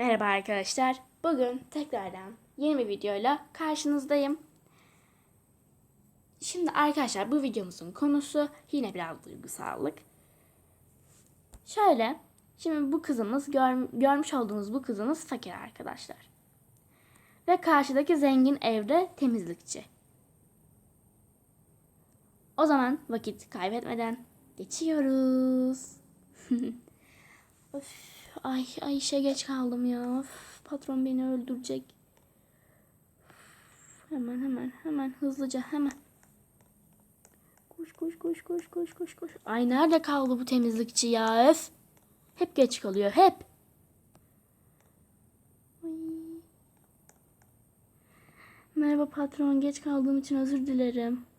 Merhaba arkadaşlar. Bugün tekrardan yeni bir videoyla karşınızdayım. Şimdi arkadaşlar bu videomuzun konusu yine biraz duygusallık. Şöyle, şimdi bu kızımız gör- görmüş olduğunuz bu kızımız fakir arkadaşlar. Ve karşıdaki zengin evde temizlikçi. O zaman vakit kaybetmeden geçiyoruz. Of, ay, ay işe geç kaldım ya. Of, patron beni öldürecek. Hemen hemen hemen hızlıca hemen. Koş koş koş koş koş koş koş. Ay nerede kaldı bu temizlikçi ya? Öf. Hep geç kalıyor hep. Ay. Merhaba patron geç kaldığım için özür dilerim.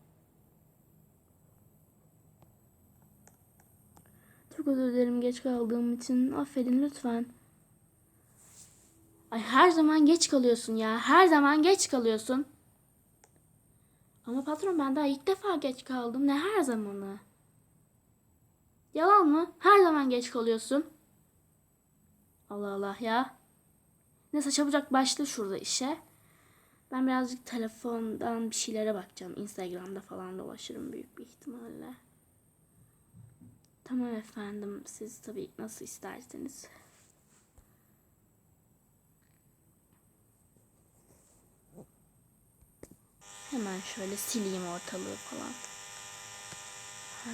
Özür dilerim geç kaldığım için. Affedin lütfen. Ay her zaman geç kalıyorsun ya. Her zaman geç kalıyorsun. Ama patron ben daha ilk defa geç kaldım. Ne her zamanı? Yalan mı? Her zaman geç kalıyorsun. Allah Allah ya. Neyse çabucak başla şurada işe. Ben birazcık telefondan bir şeylere bakacağım. Instagram'da falan dolaşırım büyük bir ihtimalle. Tamam efendim. Siz tabii nasıl isterseniz. Hemen şöyle sileyim ortalığı falan. Ha.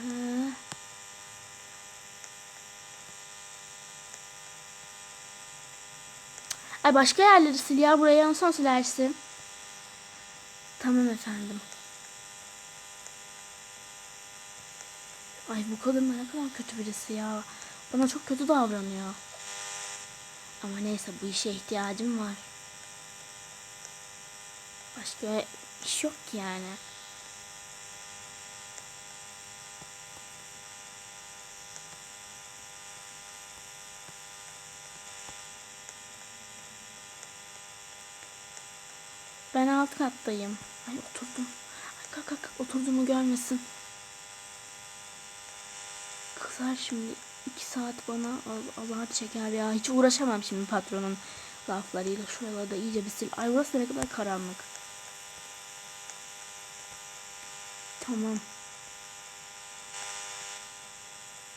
Ay başka yerleri sil ya. Burayı en son silersin. Tamam efendim. Ay bu kadın ne kadar kötü birisi ya. Bana çok kötü davranıyor. Ama neyse bu işe ihtiyacım var. Başka iş yok ki yani. Ben alt kattayım. Ay oturdum. Ay kalk kalk. oturduğumu görmesin. Kızar şimdi iki saat bana azar çeker ya. Hiç uğraşamam şimdi patronun laflarıyla. Şuraları da iyice bir sil. Ay burası ne kadar karanlık. Tamam.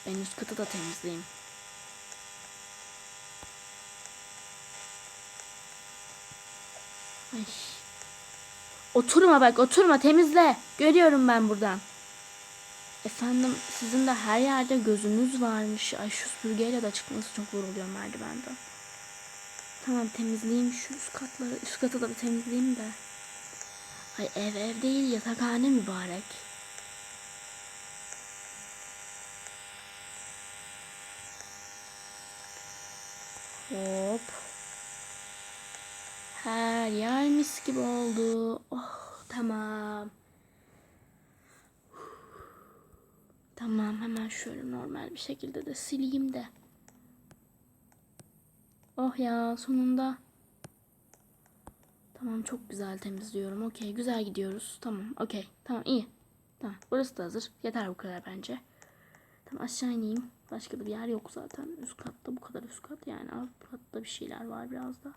Ben üst katı da temizleyeyim. Ay. Oturma bak oturma temizle. Görüyorum ben buradan. Efendim sizin de her yerde gözünüz varmış. Ay şu süpürgeyle de çıkması çok zor oluyor merdivenden. Tamam temizleyeyim şu üst katları. Üst katı da bir temizleyeyim de. Ay ev ev değil yatakhane mübarek. Hop. Her yer mis gibi oldu. Oh tamam. Tamam hemen şöyle normal bir şekilde de sileyim de. Oh ya sonunda. Tamam çok güzel temizliyorum. Okey güzel gidiyoruz. Tamam okey tamam iyi. Tamam burası da hazır. Yeter bu kadar bence. Tamam aşağı ineyim. Başka da bir yer yok zaten. Üst katta bu kadar üst kat yani. Alt katta bir şeyler var biraz da.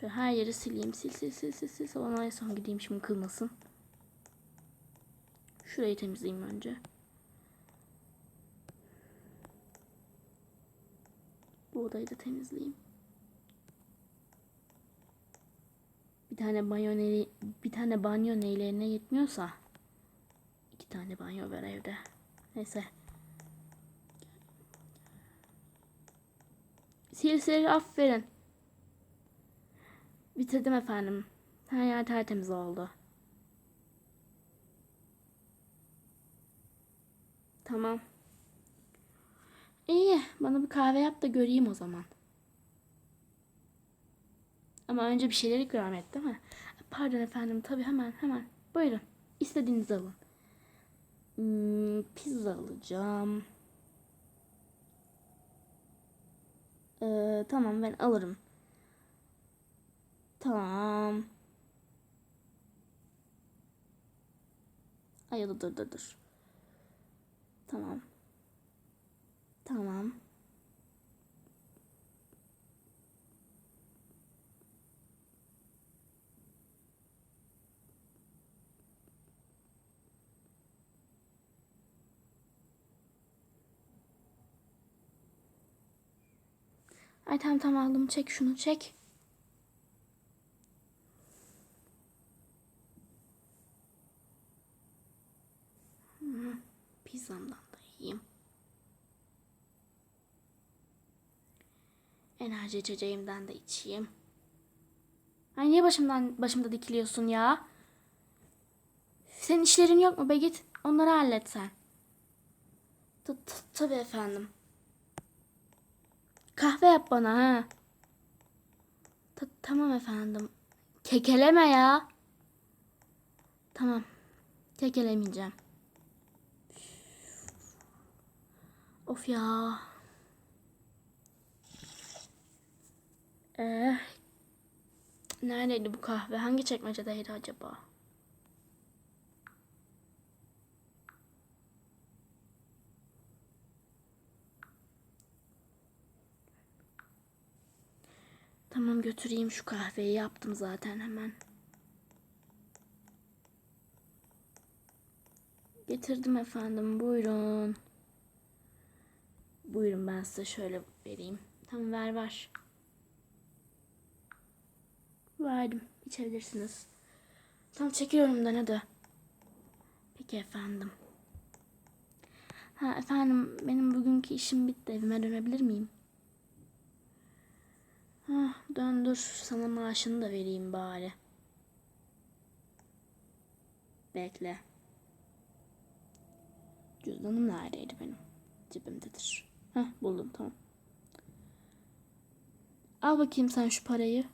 Şöyle her yeri sileyim. Sil sil sil sil sil. Salona en son gideyim şimdi kılmasın. Şurayı temizleyeyim önce. Odayı da temizleyeyim. Bir tane banyo neli, bir tane banyo neylerine yetmiyorsa iki tane banyo var evde. Neyse. Sil sil aferin. Bitirdim efendim. Her yer tertemiz oldu. Tamam. İyi, bana bir kahve yap da göreyim o zaman. Ama önce bir şeyler ikram et değil mi? Pardon efendim, tabii hemen hemen. Buyurun, istediğinizi alın. Hmm, pizza alacağım. Ee, tamam ben alırım. Tamam. Ay dur dur dur. Tamam. Tamam. Ay tamam tamam aldım. Çek şunu çek. Hmm, pizzamdan da yiyeyim. Enerji içeceğimden de içeyim. Ay niye başımdan başımda dikiliyorsun ya? Senin işlerin yok mu be git onları hallet sen. Ta- ta- Tabii efendim. Kahve yap bana ha. Ta- tamam efendim. Kekeleme ya. Tamam. Kekelemeyeceğim. Of ya. Ee, neredeydi bu kahve? Hangi çekmecedeydi acaba? Tamam götüreyim şu kahveyi yaptım zaten hemen. Getirdim efendim buyurun. Buyurun ben size şöyle vereyim. Tamam ver ver. Verdim. İçebilirsiniz. Tamam çekiyorum önümden hadi. Peki efendim. Ha efendim benim bugünkü işim bitti. Evime dönebilir miyim? Ha dön dur. Sana maaşını da vereyim bari. Bekle. Cüzdanım neredeydi benim? Cebimdedir. Heh buldum tamam. Al bakayım sen şu parayı.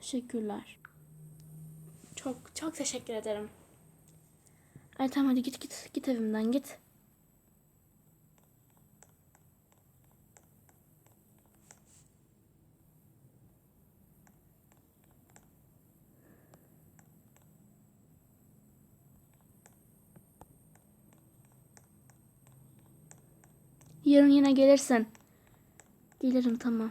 Teşekkürler. Çok çok teşekkür ederim. Ay tamam hadi git git git evimden git. Yarın yine gelirsin. Gelirim tamam.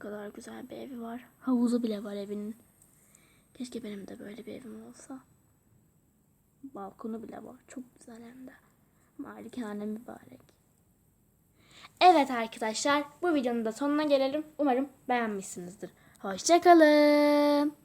Kadar güzel bir evi var. Havuzu bile var evinin. Keşke benim de böyle bir evim olsa. Balkonu bile var. Çok güzel hem de. Malikane mübarek. Evet arkadaşlar bu videonun da sonuna gelelim. Umarım beğenmişsinizdir. Hoşçakalın.